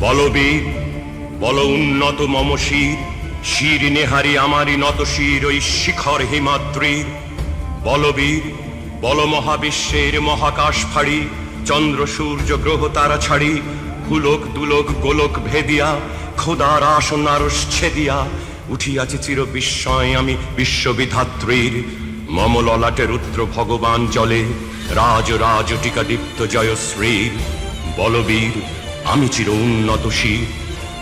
বলবীর বল উন্নত মম শির নেহারি আমারই নত শির, ওই শিখর হিমাদ্রির। বলবীর বল মহাবিশ্বের মহাকাশ ফাড়ি, চন্দ্র, সূর্য, গ্রহ, তারা ছাড়ি কুলোক দুলোক, গোলক ভেদিয়া, খোদার আসন ছেদিয়া, উঠিয়াছে চির বিস্ময় আমি বিশ্ববিধাত্রীর। মম ললাটে রুদ্র ভগবান জলে, রাজ রাজ টিকা দীপ্ত জয়শ্রীর বলবীর আমি চির উন্নত শির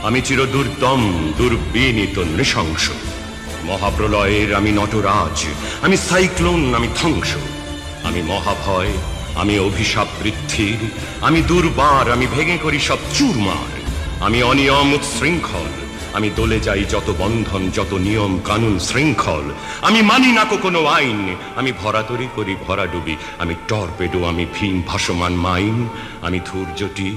আমি চির দুর্দম, দুর্বিনীত, নৃশংস। মহাপ্রলয়ের আমি নটরাজ, আমি সাইক্লোন, আমি ধ্বংস। আমি মহাভয়, আমি অভিশাপ বৃদ্ধির, আমি দুর্বার, আমি ভেঙে করি সব চুরমার। আমি অনিয়ম উচ্ছৃঙ্খল আমি দলে যাই যত বন্ধন, যত নিয়ম কানুন শৃঙ্খল। আমি মানি না কোনো আইন, আমি ভরাতরি করি ভরা ডুবি আমি টর্পেডো, আমি ভীম ভাসমান মাইন। আমি ধূর্যটি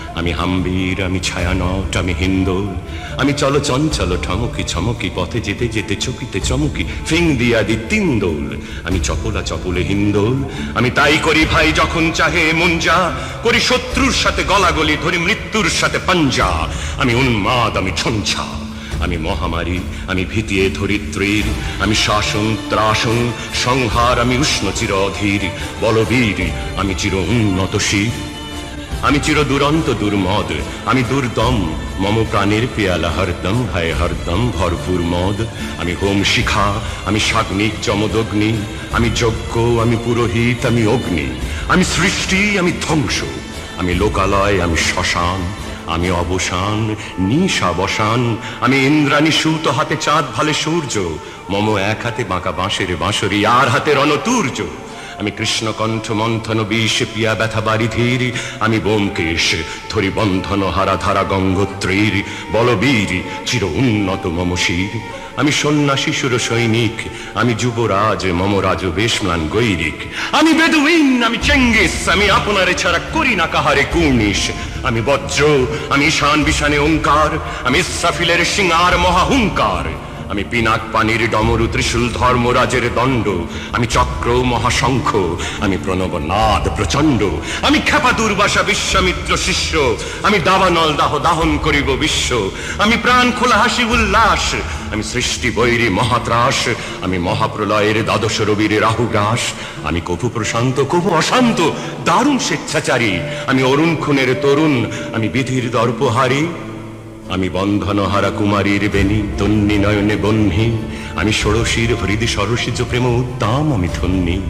আমি হাম্বীর আমি ছায়ানট, আমি হিন্দোল। আমি চলো চঞ্চল, ঠমকি ছমকি, পথে যেতে যেতে, চকিতে চমকি, ফিং দিয়া দি তিন দোল। আমি চপলা চপলে হিন্দোল। আমি তাই করি ভাই যখন চাহে মন যা করি শত্রুর সাথে গলাগলি, ধরি মৃত্যুর সাথে পাঞ্জা। আমি উন্মাদ, আমি ছঞ্ছা আমি মহামারী, আমি ভীতিয়ে ধরিত্রীর। আমি শাসন, ত্রাসন, সংহার, আমি উষ্ণ চির অধীর বলবীর, আমি চির উন্নত শির আমি চির দুরন্ত দুর্মদ, আমি দুর্দম, মম প্রাণের পেয়ালা হরদম হায় হরদম, ভরপুর মদ। আমি হোম শিখা, আমি সাগ্নিক চমদগ্নি আমি যজ্ঞ, আমি পুরোহিত, আমি অগ্নি। আমি সৃষ্টি, আমি ধ্বংস। আমি লোকালয়, আমি শ্মশান, আমি অবসান, নিশাবসান। আমি ইন্দ্রাণী সুত হাতে চাঁদ, ভালে সূর্য। মম এক হাতে বাঁকা বাঁশের বাঁশরি, আর হাতে রণতুর্য। আমি কৃষ্ণকণ্ঠ মন্থন বিষ পিয়া ব্যথা বারিধীর, আমি বোমকেশ ধরি বন্ধন হারা ধারা গঙ্গোত্রীর, বলবীর চির উন্নত মমশির আমি সন্ন্যাসী সুর সৈনিক, আমি যুবরাজ মমরাজ বেশম্লান গৈরিক। আমি বেদুইন, আমি চেঙ্গিস, আমি আপনারে ছাড়া করি না কাহারে কুর্নিশ। আমি বজ্র, আমি শান বিশানে ওঙ্কার, আমি ইসরাফিলের সিংহার মহাহুঙ্কার। আমি পিনাক পানির ডমরু ত্রিশূল ধর্মরাজের দণ্ড। আমি চক্র মহাশঙ্খ। আমি প্রণব নাদ প্রচণ্ড। আমি খেপা দুর্বাসা বিশ্বামিত্র শিষ্য। আমি দাবানল দাহ দাহন করিব বিশ্ব। আমি প্রাণ খোলা হাসি উল্লাস। আমি সৃষ্টি বৈরী মহাত্রাস। আমি মহাপ্রলয়ের দ্বাদশ রবির রাহুগ্রাস আমি কভু প্রশান্ত, কভু অশান্ত। দারুণ স্বেচ্ছাচারী। আমি অরুণ খুনের তরুণ। আমি বিধির দর্পহারী। আমি বন্ধনহারা কুমারীর বেনি তন্নি নয়নে বহ্নি আমি ষোড়শীর হৃদি সরসিজ প্রেম উদ্দাম আমি ধন্যি।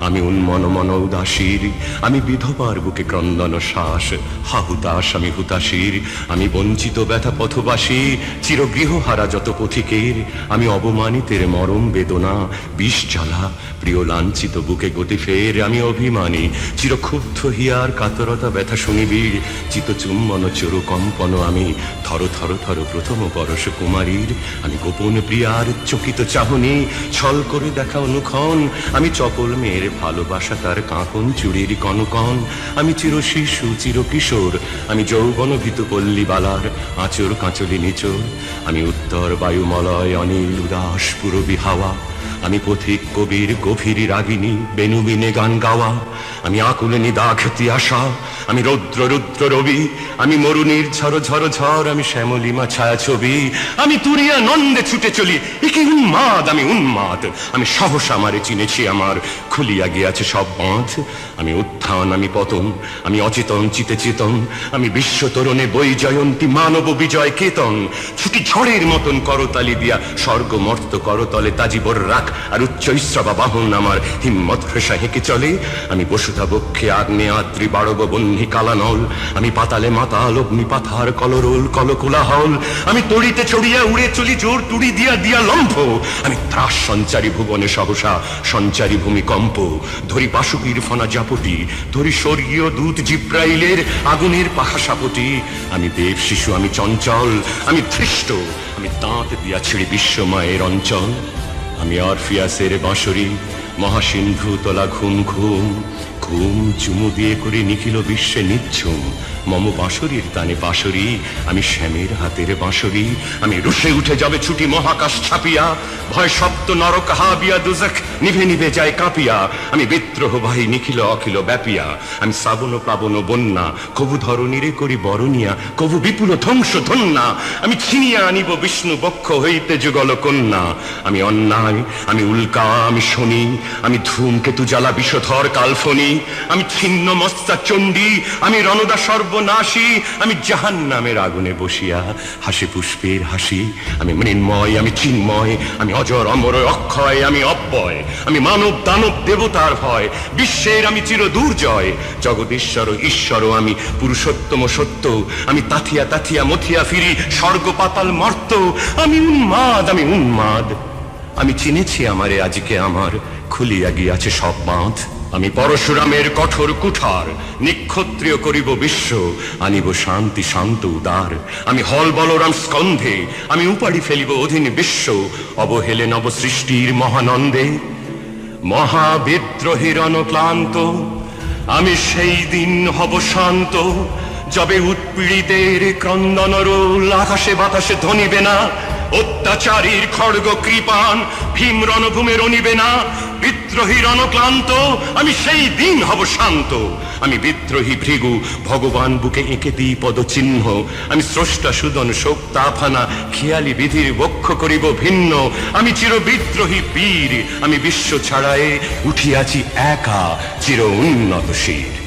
আমি উন্মন মন উদাসীর, আমি বিধবার বুকে ক্রন্দন শ্বাস। হাহুতাস আমি হুতাশীর, আমি বঞ্চিত ব্যথা পথবাসী। চিরগৃহহারা যত পথিকের, আমি অবমানিতের মরম বেদনা, বিষ জ্বালা প্রিয় লাঞ্ছিত বুকে গতি ফের আমি অভিমানী। চিরক্ষুব্ধ হিয়ার কাতরতা ব্যথা শুনিবির চিত চুম্বন, চরু কম্পন আমি। থর থর থর প্রথম পরশ কুমারীর। আমি গোপন প্রিয়ার চকিত চাহনি। ছল করে দেখা অনুক্ষণ। আমি চপল মেয়ের ভালোবাসা তার কাঁকন চুড়ির কনকন। আমি চির শিশু, চির কিশোর। আমি যৌবন ভীত পল্লী বালার। আঁচর কাঁচলি নিচর। আমি উত্তর বায়ুমলয়, অনিল, উদাস, পুরবি হাওয়া। আমি পথিক কবির গভীর রাগিনী বেনুবিনে গান গাওয়া আমি আকুলে নিদাঘতি আশা আমি রৌদ্র, রুদ্র রবি, আমি মরুনির ঝড় ঝড় ঝড় আমি শ্যামলিমা ছায়া ছবি আমি তুরিয়া নন্দে ছুটে চলি, একে উন্মাদ, আমি উন্মাদ। আমি সহসা আমারে চিনেছি আমার, খুলিয়া গিয়াছে সব বাঁধ। আমি উত্থান, আমি পতন, আমি অচেতন, চিতে চেতন। আমি বিশ্ব তরণে বই জয়ন্তী, মানব বিজয় কেতন। ছুটি ঝড়ের মতন করতালি দিয়া, স্বর্গ মর্ত করতলে তাজিবর রাখ, আর উচ্চ ইস্রবা বাহন আমার, হিম্মত হ্রেষা হেঁকে চলে। আমি বসুধা বক্ষে আগ্নে আদ্রি বাড়ব বহ্নি কালানল আমি পাতালে মাতাল, অগ্নি পাথার, কলরোল, কলকোলাহল। আমি তড়িতে ছড়িয়া উড়ে চলি, জোর তুড়ি দিয়া দিয়া লম্ফ। আমি ত্রাস সঞ্চারী ভুবনে সহসা, সঞ্চারী ভূমিকম্প। ধরি পাশুকির ফনা জাপটি, ধরি স্বর্গীয় দূত জিব্রাইলের আগুনের পাখা সাপটি। আমি দেব শিশু, আমি চঞ্চল, আমি ধৃষ্ট, আমি দাঁত দিয়া ছিঁড়ি বিশ্বময়ের অঞ্চল। আমি অরফিয়াসের বাঁশরি, মহাসিন্ধু তোলা ঘুম ঘুম। ঘুম চুমু দিয়ে করে নিখিল বিশ্বে নিচ্ছুম। মম বাঁশরীর তানে বাঁশরি, আমি শ্যামের হাতের বাঁশরি, আমি রুষে উঠে যাবে ছুটি মহাকাশ ছাপিয়া, ভয় সপ্ত নরক হাবিয়া, দুজক নিভে নিভে যায় কাঁপিয়া, আমি বিদ্রোহ বাহি নিখিল অখিল ব্যাপিয়া, আমি শ্রাবণ প্লাবন বন্যা কবু ধরণীরে করি বরণিয়া কবু বিপুল ধ্বংস ধন্যা, আমি ছিনিয়া আনিব বিষ্ণু বক্ষ হইতে যুগল কন্যা, আমি অন্যায়, আমি উল্কা, আমি শনি, আমি ধূমকেতু জ্বালা বিষধর কালফনি আমি ছিন্ন মস্তা চণ্ডী, আমি রণদা সর্বনাশী, আমি জাহান নামের আগুনে বসিয়া হাসি পুষ্পের হাসি, আমি মৃন্ময়, আমি চিন্ময়, আমি অজর, অমর, অক্ষয়, আমি অব্যয়, আমি মানব, দানব, দেবতার ভয়, বিশ্বের আমি চির দুর্জয়, জগদীশ্বর, ঈশ্বর, আমি পুরুষোত্তম সত্য, আমি তাথিয়া তাথিয়া, মথিয়া ফিরি স্বর্গ পাতাল মর্ত, আমি উন্মাদ আমি উন্মাদ, আমি চিনেছি আমারে, আজকে আমার খুলিয়া গিয়াছে সব বাঁধ। আমি পরশুরামের কঠোর কুঠার, নিক্ষত্রিয় করিব বিশ্ব, আনিব শান্তি, শান্ত উদার। আমি হল বলরাম স্কন্ধে, আমি উপাড়ি ফেলিব অধীন বিশ্ব, অবহেলে নব সৃষ্টির মহানন্দে। মহাবিদ্রোহীর অনক্লান্ত আমি সেই দিন হব শান্ত, যবে উৎপীড়িতের ক্রন্দন রোল আকাশে বাতাসে ধনিবে না। অত্যাচারীর খড়গ কৃপান, ভীম রণভূমে রনিবে না। বিদ্রোহী রণক্লান্ত, আমি সেই দিন হব শান্ত। আমি বিদ্রোহী ভৃগু, ভগবান বুকে এঁকে দিই পদচিহ্ন। আমি স্রষ্টা সুদন শোক তাফানা খেয়ালি বিধির বক্ষ করিব ভিন্ন। আমি চির বিদ্রোহী বীর আমি বিশ্ব ছাড়ায়ে উঠিয়াছি একা, চির উন্নত শির।